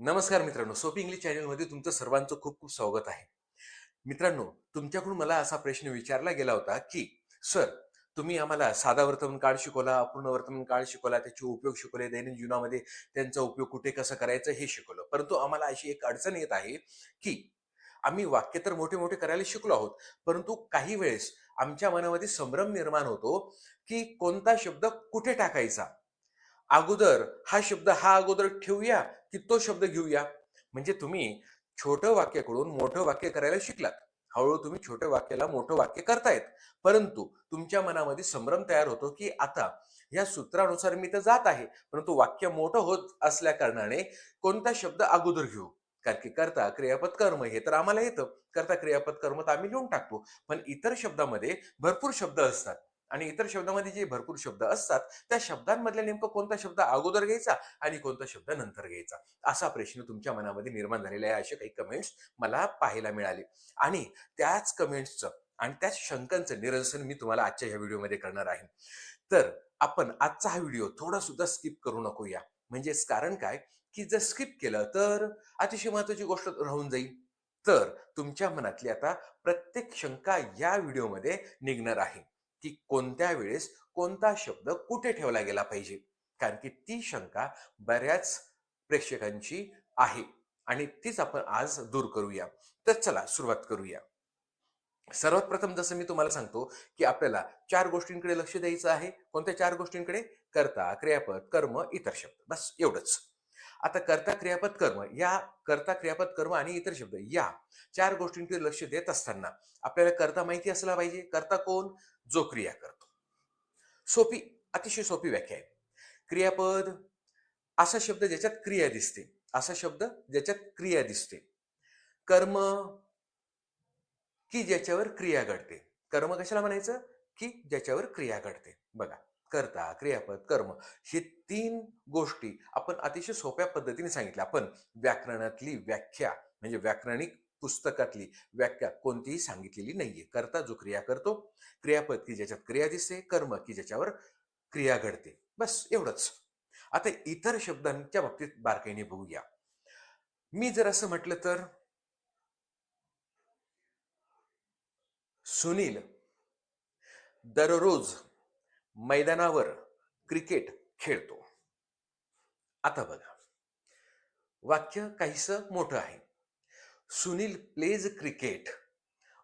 नमस्कार मित्रांनो सोपी इंग्लिश चॅनलमध्ये तुमचं सर्वांचं खूप खूप स्वागत आहे. मित्रांनो तुमच्याकडून मला असा प्रश्न विचारला गेला होता की सर तुम्ही आम्हाला साधा वर्तमान काळ शिकवला अपूर्ण वर्तमान काळ शिकवला त्याचे उपयोग शिकवले दैनंदिन जीवनामध्ये त्यांचा उपयोग कुठे कसं करायचं हे शिकवलं? परंतु आम्हाला अशी एक अडचण येत आहे की आम्ही वाक्य तर मोठे मोठे करायला शिकलो आहोत परंतु काही वेळेस आमच्या मनामध्ये संभ्रम निर्माण होतो की कोणता शब्द कुठे टाकायचा? अगोदर हा शब्द हा अगोदर ठेवूया की तो शब्द घेऊया. म्हणजे तुम्ही छोटं वाक्याकडून मोठं वाक्य करायला शिकलात. हळूहळू तुम्ही छोट्या वाक्याला मोठं वाक्य करतायत. परंतु तुमच्या मनामध्ये संभ्रम तयार होतो की आता या सूत्रानुसार मी तर जात आहे. परंतु वाक्य मोठं होत असल्या कारणाने कोणता शब्द अगोदर घेऊ? कारण की करता क्रियापद कर्म हे तर आम्हाला येतं. करता क्रियापद कर्म तर आम्ही लिहून टाकतो. पण इतर शब्दामध्ये भरपूर शब्द असतात. आणि इतर शब्दामध्ये जे भरपूर शब्द असतात त्या शब्दांमधल्या नेमकं कोणता शब्द अगोदर घ्यायचा आणि कोणता शब्द नंतर घ्यायचा? असा प्रश्न तुमच्या मनामध्ये निर्माण झालेला आहे असे काही कमेंट्स मला पाहायला मिळाले. आणि त्याच कमेंट्सचं आणि त्याच शंकांचं निरसन मी तुम्हाला आजच्या ह्या व्हिडिओमध्ये करणार आहे. तर आपण आजचा हा व्हिडिओ थोडा सुद्धा स्किप करू नको या म्हणजेच कारण काय? की जर स्किप केलं तर अतिशय महत्वाची गोष्ट राहून जाईल. तर तुमच्या मनातली आता प्रत्येक शंका या व्हिडिओमध्ये निघणार आहे. की कोणत्या वेळेस कोणता शब्द कुठे ठेवला गेला पाहिजे? कारण की ती शंका बऱ्याच प्रेक्षकांची आहे. आणि तीच आपण आज दूर करूया. तर चला सुरुवात करूया. सर्वात प्रथम जसं मी तुम्हाला सांगतो की आपल्याला चार गोष्टींकडे लक्ष द्यायचं आहे. कोणत्या चार गोष्टींकडे? कर्ता क्रियापद कर्म इतर शब्द. बस एवढंच. आता कर्ता क्रियापद कर्म या कर्ता क्रियापद कर्म आणि इतर शब्द या चार गोष्टींकडे लक्ष देत असताना आपल्याला करता माहिती असला पाहिजे. कर्ता कोण? जो क्रिया करतो. सोपी अतिशय सोपी व्याख्या आहे. क्रियापद असा शब्द ज्याच्यात क्रिया दिसते असा शब्द ज्याच्यात क्रिया दिसते. कर्म की ज्याच्यावर क्रिया घडते. कर्म कशाला म्हणायचं? की ज्याच्यावर क्रिया घडते. बघा कर्ता क्रियापद कर्म हे तीन गोष्टी आपण अतिशय सोप्या पद्धतीने सांगितल्या. आपण व्याकरणातली व्याख्या म्हणजे व्याकरणिक पुस्तकातली व्याख्या कोणतीही सांगितलेली नाहीये. करता जो क्रिया करतो क्रियापद की ज्याच्यात क्रिया दिसते कर्म की ज्याच्यावर क्रिया घडते. बस एवढंच. आता इतर शब्दांच्या बाबतीत बारकाईने बघूया. मी जर असं म्हटलं तर सुनील दररोज मैदानावर क्रिकेट खेळतो. आता बघा. वाक्य काहीसं मोठं आहे. Sunil plays cricket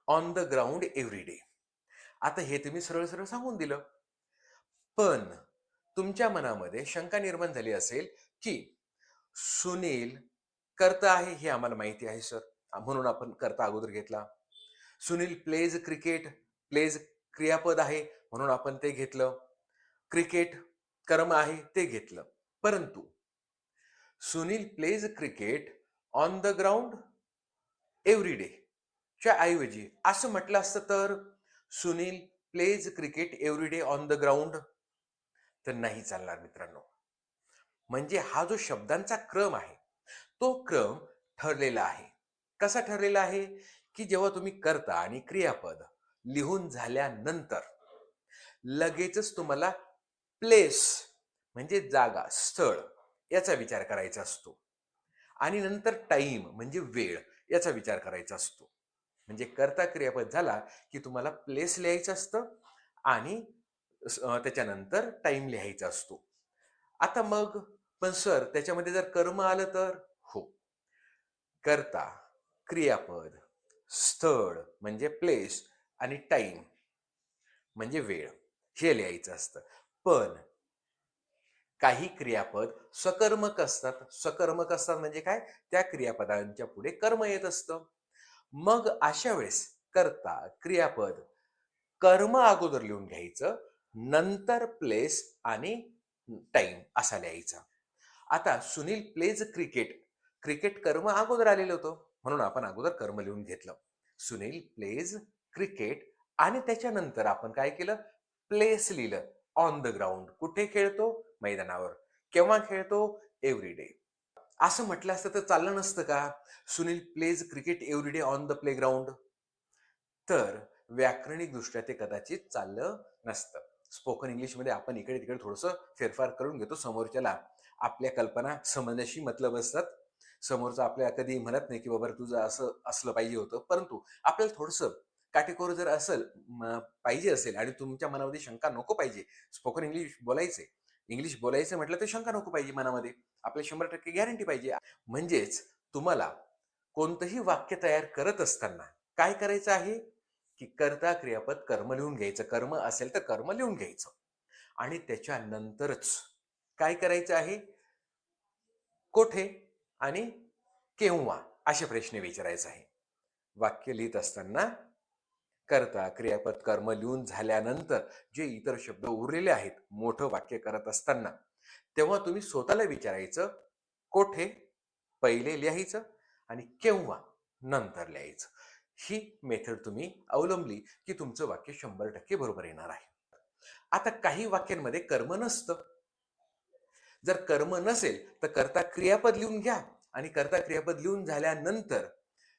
on the ground every day आता हे तुम्ही सरळ सरळ सांगून दिलं. पण तुमच्या मनामध्ये शंका निर्माण झाली असेल की सुनील करता आहे हे आम्हाला माहिती आहे सर म्हणून आपण करता अगोदर घेतला. सुनील प्लेज क्रिकेट प्लेज क्रियापद आहे म्हणून आपण ते घेतलं. क्रिकेट कर्म आहे ते घेतलं. परंतु Sunil plays cricket on the ground every day. च्या ऐवजी असं म्हटलं असतं तर Sunil plays cricket every day on the ground तर नाही चालणार मित्रांनो. म्हणजे हा जो शब्दांचा क्रम आहे तो क्रम ठरलेला आहे. कसा ठरलेला आहे? की जेव्हा तुम्ही करता आणि क्रियापद लिहून झाल्यानंतर लगेचच तुम्हाला प्लेस म्हणजे जागा स्थळ याचा विचार करायचा असतो. आणि नंतर टाईम म्हणजे वेळ याचा विचार करायचा असतो. म्हणजे कर्ता क्रियापद झाला की तुम्हाला प्लेस लिहायचं असतं आणि त्याच्यानंतर टाइम लिहायचा असतो. आता मग पण सर त्याच्यामध्ये जर कर्म आलं तर? हो. करता क्रियापद स्थळ म्हणजे प्लेस आणि टाइम म्हणजे वेळ हे लिहायचं असतं. पण काही क्रियापद सकर्मक असतात. सकर्मक असतात म्हणजे काय? त्या क्रियापदांच्या पुढे कर्म येत असतं. मग अशा वेळेस करता क्रियापद कर्म अगोदर लिहून घ्यायचं नंतर प्लेस आणि टाइम असा लिहायचा. आता सुनील प्लेज क्रिकेट क्रिकेट कर्म अगोदर आलेलं होतं. म्हणून आपण अगोदर कर्म लिहून घेतलं. सुनील प्लेज क्रिकेट आणि त्याच्यानंतर आपण काय केलं? प्लेस लिहिलं. ऑन द ग्राउंड कुठे खेळतो? मैदानावर. केव्हा खेळतो? एव्हरी डे असं म्हटलं असतं तर चाललं नसतं का? Sunil plays cricket every day on the playground तर व्याकरणिक दृष्ट्या ते कदाचित चाललं नसतं. स्पोकन इंग्लिशमध्ये आपण इकडे तिकडे थोडंसं फेरफार करून घेतो समोरच्याला. आपल्या कल्पना समजण्याशी मतलब असतात. समोरचं आपल्याला कधी म्हणत नाही की बाबा तुझं असं असलं पाहिजे होतं. परंतु आपल्याला थोडंसं काटेकोर जर असेल म, पाहिजे असेल आणि तुमच्या मनामध्ये शंका नको पाहिजे. स्पोकन इंग्लिश बोलायचे इंग्लिश बोलायचं म्हटलं तर शंका नको पाहिजे मनामध्ये. आपल्या शंभर टक्के गॅरंटी पाहिजे. म्हणजेच तुम्हाला कोणतंही वाक्य तयार करत असताना काय करायचं आहे? की कर्ता क्रियापद कर्म लिहून घ्यायचं. कर्म असेल तर कर्म लिहून घ्यायचं. आणि त्याच्यानंतरच काय करायचं आहे? कोठे आणि केव्हा? असे प्रश्न विचारायचा आहे. वाक्य लिहित असताना कर्ता क्रियापद कर्म लिहून झाल्यानंतर जे इतर शब्द उरलेले आहेत मोठं वाक्य करत असताना तेव्हा तुम्ही स्वतःला विचारायचं कोठे? पहिले लिहायचं आणि केव्हा? नंतर लिहायचं. ही मेथड तुम्ही अवलंबली की तुमचं वाक्य शंभर टक्के बरोबर येणार आहे. आता काही वाक्यांमध्ये कर्म नसतं. जर कर्म नसेल तर कर्ता क्रियापद लिहून घ्या आणि कर्ता क्रियापद लिहून झाल्यानंतर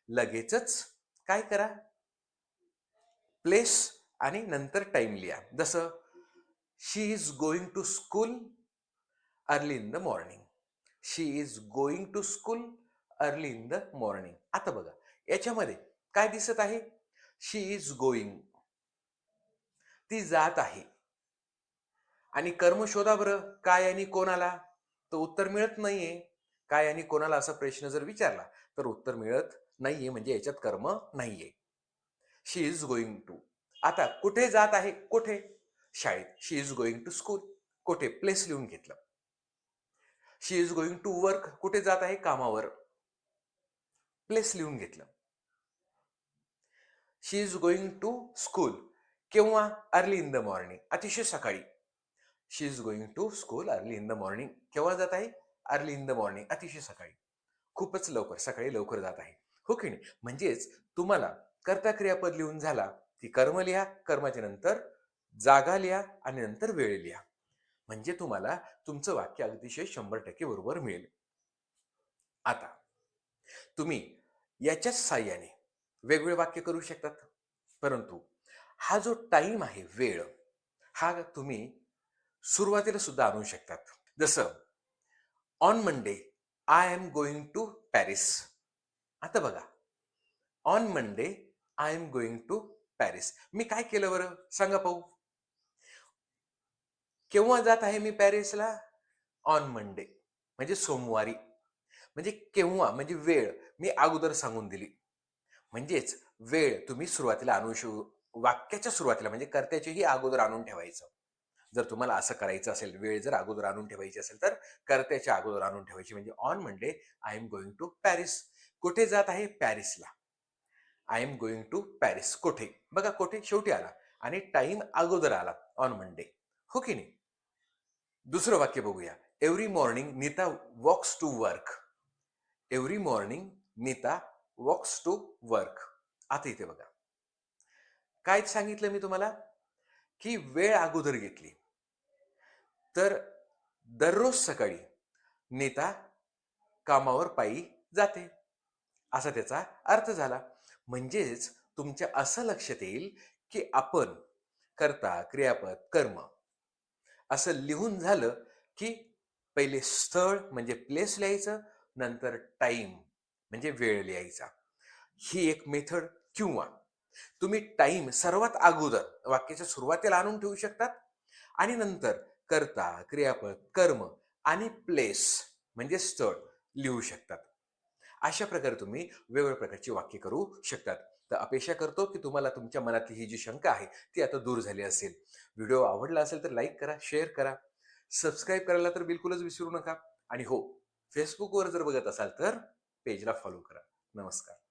लगेचच काय करा? प्लेस आणि नंतर टाइम लिहा. जसं she is going to school early in the morning she is going to school early in the morning आता बघा याच्यामध्ये काय दिसत आहे? शी इज गोइंग ती जात आहे. आणि कर्म शोधा बरं. काय आणि कोणाला? तर उत्तर मिळत नाहीये. काय आणि कोणाला असा प्रश्न जर विचारला तर उत्तर मिळत नाहीये. म्हणजे याच्यात कर्म नाहीये. शी इज गोइंग टू आता कुठे जात आहे? कुठे? शाळेत. She is going to school कुठे? प्लेस लिहून घेतलं. She is going to work कुठे जात आहे? कामावर. प्लेस लिहून घेतलं. She is going to school केव्हा? अर्ली इन द मॉर्निंग अतिशय सकाळी. She is going to school early in the morning केव्हा जात आहे? अर्ली इन द मॉर्निंग अतिशय सकाळी. खूपच लवकर. सकाळी लवकर जात आहे. हो की नाही? म्हणजेच तुम्हाला कर्ता क्रियापद लिहून झाला. की कर्म लिहा कर्माच्या नंतर जागा लिहा आणि नंतर वेळ लिहा. म्हणजे तुम्हाला तुमचं वाक्य अतिशय शंभर टक्के बरोबर मिळेल. आता तुम्ही याच्याच साह्याने वेगवेगळे वाक्य करू शकतात. परंतु हा जो टाईम आहे वेळ हा तुम्ही सुरुवातीला सुद्धा आणू शकतात. जसं on Monday I am going to Paris आता बघा on Monday I am going to Paris. मी काय केलं बरं? सांगा पाहू. केव्हा जात आहे मी पॅरिसला? ऑन मंडे म्हणजे सोमवारी. म्हणजे केव्हा? म्हणजे वेळ. मी अगोदर सांगून दिली. म्हणजेच वेळ तुम्ही सुरुवातीला आणू शो वाक्याच्या सुरुवातीला म्हणजे कर्त्याचेही अगोदर आणून ठेवायचं. जर तुम्हाला असं करायचं असेल वेळ जर अगोदर आणून ठेवायची असेल तर कर्त्याच्या अगोदर आणून ठेवायची. म्हणजे on Monday I am going to Paris. कुठे जात आहे? पॅरिसला. I am going to Paris कोठे? बघा कोठे? शेवटी आला. आणि टाइम अगोदर आला ऑन मंडे. हो की नाही? दुसरं वाक्य बघूया. Every morning Nita walks to work every morning Nita walks to work आता इथे बघा. काय सांगितलं मी तुम्हाला? की वेळ अगोदर घेतली. तर दररोज सकाळी नेता कामावर पायी जाते. असा त्याचा अर्थ झाला. म्हणजेच तुमच्या असं लक्षात येईल की आपण करता क्रियापद कर्म असं लिहून झालं की पहिले स्थळ म्हणजे प्लेस लिहायचं नंतर टाईम म्हणजे वेळ लिहायचा. ही एक मेथड किंवा तुम्ही टाईम सर्वात अगोदर वाक्याच्या सुरुवातीला आणून ठेवू शकतात आणि नंतर करता क्रियापद कर्म आणि प्लेस म्हणजे स्थळ लिहू शकतात. अशा प्रकारे तुम्ही वेगवेगळ्या प्रकारची वाक्य करू शकतात. तर अपेक्षा करतो की तुम्हाला तुमच्या मनातली ही जी शंका आहे ती आता दूर झाली असेल. व्हिडिओ आवडला असेल तर लाईक करा शेअर करा. सबस्क्राईब करायला तर बिलकुलच विसरू नका. आणि हो फेसबुकवर जर बघत असाल तर पेजला फॉलो करा. नमस्कार.